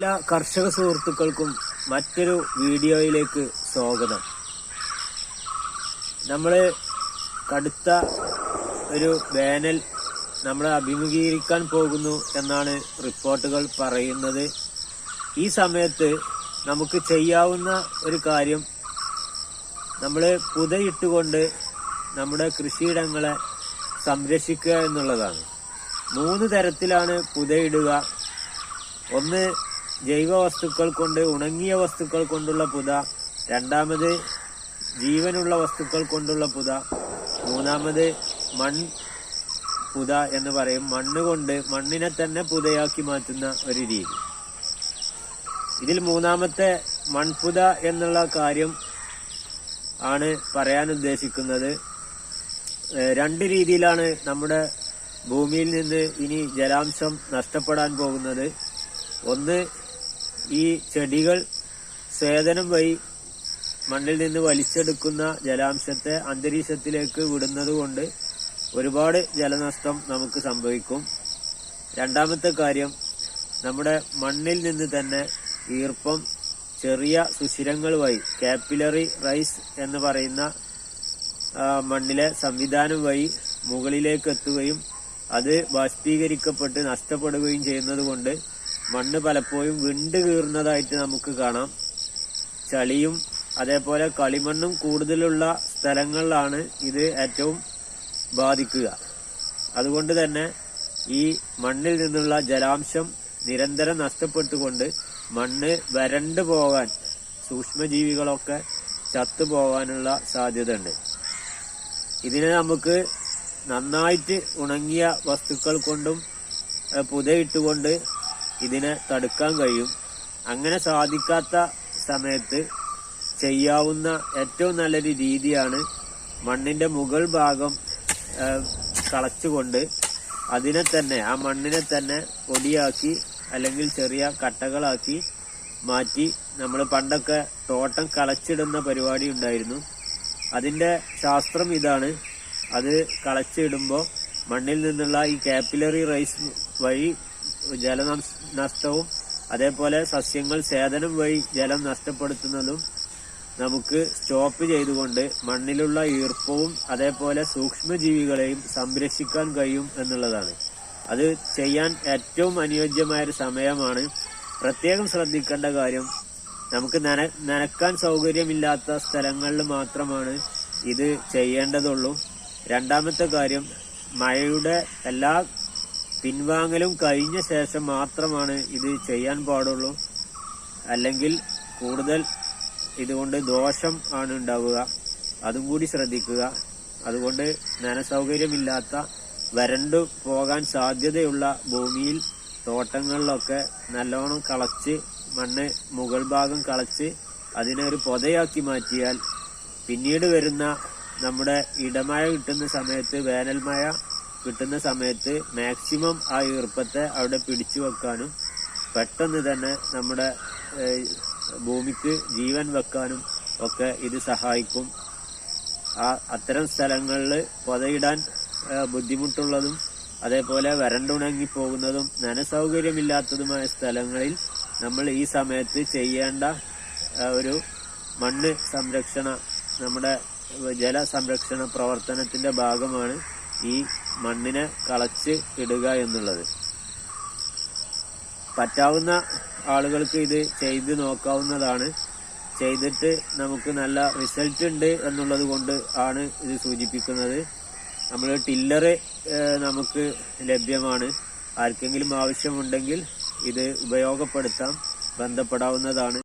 എല്ലാ കർഷക സുഹൃത്തുക്കൾക്കും മറ്റൊരു വീഡിയോയിലേക്ക് സ്വാഗതം. നമ്മൾ കടുത്ത ഒരു വേനൽ നമ്മൾ അഭിമുഖീകരിക്കാൻ പോകുന്നു എന്നാണ് റിപ്പോർട്ടുകൾ പറയുന്നത്. ഈ സമയത്ത് നമുക്ക് ചെയ്യാവുന്ന ഒരു കാര്യം നമ്മൾ പുതയിട്ടുകൊണ്ട് നമ്മുടെ കൃഷിയിടങ്ങളെ സംരക്ഷിക്കുക എന്നുള്ളതാണ്. മൂന്ന് തരത്തിലാണ് പുതയിടുക. ഒന്ന് ജൈവ വസ്തുക്കൾ കൊണ്ട് ഉണങ്ങിയ വസ്തുക്കൾ കൊണ്ടുള്ള പുത രണ്ടാമത് ജീവനുള്ള വസ്തുക്കൾ കൊണ്ടുള്ള പുത മൂന്നാമത് മൺ പുത എന്ന് പറയും. മണ്ണ് കൊണ്ട് മണ്ണിനെ തന്നെ പുതയാക്കി മാറ്റുന്ന ഒരു രീതി. ഇതിൽ മൂന്നാമത്തെ മൺപുത എന്നുള്ള കാര്യം ആണ് പറയാൻ ഉദ്ദേശിക്കുന്നത്. രണ്ട് രീതിയിലാണ് നമ്മുടെ ഭൂമിയിൽ നിന്ന് ഇനി ജലാംശം നഷ്ടപ്പെടാൻ പോകുന്നത്. ഒന്ന് ഈ ചെടികൾ സ്വേദനം വഴി മണ്ണിൽ നിന്ന് വലിച്ചെടുക്കുന്ന ജലാംശത്തെ അന്തരീക്ഷത്തിലേക്ക് വിടുന്നത് കൊണ്ട് ഒരുപാട് ജലനഷ്ടം നമുക്ക് സംഭവിക്കും. രണ്ടാമത്തെ കാര്യം നമ്മുടെ മണ്ണിൽ നിന്ന് തന്നെ ഈർപ്പം ചെറിയ സുഷിരങ്ങൾ വഴി കാപ്പിലറി റൈസ് എന്ന് പറയുന്ന മണ്ണിലെ സംവിധാനം വഴി മുകളിലേക്ക് എത്തുകയും അത് ബാഷ്പീകരിക്കപ്പെട്ട് നഷ്ടപ്പെടുകയും ചെയ്യുന്നത് കൊണ്ട് മണ്ണ് പലപ്പോഴും വിണ്ട് കീറുന്നതായിട്ട് നമുക്ക് കാണാം. ചളിയും അതേപോലെ കളിമണ്ണും കൂടുതലുള്ള സ്ഥലങ്ങളിലാണ് ഇത് ഏറ്റവും ബാധിക്കുക. അതുകൊണ്ട് തന്നെ ഈ മണ്ണിൽ നിന്നുള്ള ജലാംശം നിരന്തരം നഷ്ടപ്പെട്ടുകൊണ്ട് മണ്ണ് വരണ്ടു പോകാൻ സൂക്ഷ്മജീവികളൊക്കെ ചത്തുപോകാനുള്ള സാധ്യത ഉണ്ട് ഇതിനെ നമുക്ക് നന്നായിട്ട് ഉണങ്ങിയ വസ്തുക്കൾ കൊണ്ടും പുതയിട്ടുകൊണ്ട് ഇതിനെ തടുക്കാൻ കഴിയും. അങ്ങനെ സാധിക്കാത്ത സമയത്ത് ചെയ്യാവുന്ന ഏറ്റവും നല്ലൊരു രീതിയാണ് മണ്ണിന്റെ മുകൾ ഭാഗം കളച്ചുകൊണ്ട് അതിനെ തന്നെ ആ മണ്ണിനെ തന്നെ പൊടിയാക്കി അല്ലെങ്കിൽ ചെറിയ കട്ടകളാക്കി മാറ്റി നമ്മൾ പണ്ടൊക്കെ തോട്ടം കളച്ചിടുന്ന പരിപാടി ഉണ്ടായിരുന്നു. അതിന്റെ ശാസ്ത്രം ഇതാണ്. അത് കളച്ചിടുമ്പോൾ മണ്ണിൽ നിന്നുള്ള ഈ കാപ്പിലറി റൈസ് വഴി ജലനഷ്ടവും അതേപോലെ സസ്യങ്ങൾ സേതനം വഴി ജലം നഷ്ടപ്പെടുത്തുന്നതും നമുക്ക് സ്റ്റോപ്പ് ചെയ്തുകൊണ്ട് മണ്ണിലുള്ള ഈർപ്പവും അതേപോലെ സൂക്ഷ്മജീവികളെയും സംരക്ഷിക്കാൻ കഴിയും എന്നുള്ളതാണ്. അത് ചെയ്യാൻ ഏറ്റവും അനുയോജ്യമായ ഒരു സമയമാണ്. പ്രത്യേകം ശ്രദ്ധിക്കേണ്ട കാര്യം നമുക്ക് നന നനക്കാൻ സൗകര്യമില്ലാത്ത സ്ഥലങ്ങളിൽ മാത്രമാണ് ഇത് ചെയ്യേണ്ടതുള്ളൂ. രണ്ടാമത്തെ കാര്യം മഴയുടെ എല്ലാ പിൻവാങ്ങലും കഴിഞ്ഞ ശേഷം മാത്രമാണ് ഇത് ചെയ്യാൻ പാടുള്ളൂ. അല്ലെങ്കിൽ കൂടുതൽ ഇതുകൊണ്ട് ദോഷം ആണ് ഉണ്ടാവുക. അതും കൂടി ശ്രദ്ധിക്കുക. അതുകൊണ്ട് നനസൗകര്യമില്ലാത്ത വരണ്ടു പോകാൻ സാധ്യതയുള്ള ഭൂമിയിൽ തോട്ടങ്ങളിലൊക്കെ നല്ലോണം കളച്ച് മണ്ണ് മുകൾ ഭാഗം കളച്ച് അതിനെ ഒരു പൊതയാക്കി മാറ്റിയാൽ പിന്നീട് വരുന്ന നമ്മുടെ ഇടമഴ കിട്ടുന്ന സമയത്ത് വേനൽ മഴ കിട്ടുന്ന സമയത്ത് മാക്സിമം ആ ഈർപ്പത്തെ അവിടെ പിടിച്ചു വെക്കാനും പെട്ടെന്ന് തന്നെ നമ്മുടെ ഭൂമിക്ക് ജീവൻ വെക്കാനും ഒക്കെ ഇത് സഹായിക്കും. ആ അത്തരം സ്ഥലങ്ങളിൽ പൊതയിടാൻ ബുദ്ധിമുട്ടുള്ളതും അതേപോലെ വരണ്ടുണങ്ങി പോകുന്നതും നനസൗകര്യമില്ലാത്തതുമായ സ്ഥലങ്ങളിൽ നമ്മൾ ഈ സമയത്ത് ചെയ്യേണ്ട ഒരു മണ്ണ് സംരക്ഷണ നമ്മുടെ ജല സംരക്ഷണ പ്രവർത്തനത്തിന്റെ ഭാഗമാണ് ഈ മണ്ണിനെ കളച്ച് ഇടുക എന്നുള്ളത്. പറ്റാവുന്ന ആളുകൾക്ക് ഇത് ചെയ്ത് നോക്കാവുന്നതാണ്. ചെയ്തിട്ട് നമുക്ക് നല്ല റിസൾട്ട് ഉണ്ട് എന്നുള്ളത് കൊണ്ട് ആണ് ഇത് സൂചിപ്പിക്കുന്നത്. നമ്മൾ ടില്ലറ് നമുക്ക് ലഭ്യമാണ്. ആർക്കെങ്കിലും ആവശ്യമുണ്ടെങ്കിൽ ഇത് ഉപയോഗപ്പെടുത്താം ബന്ധപ്പെടാവുന്നതാണ്.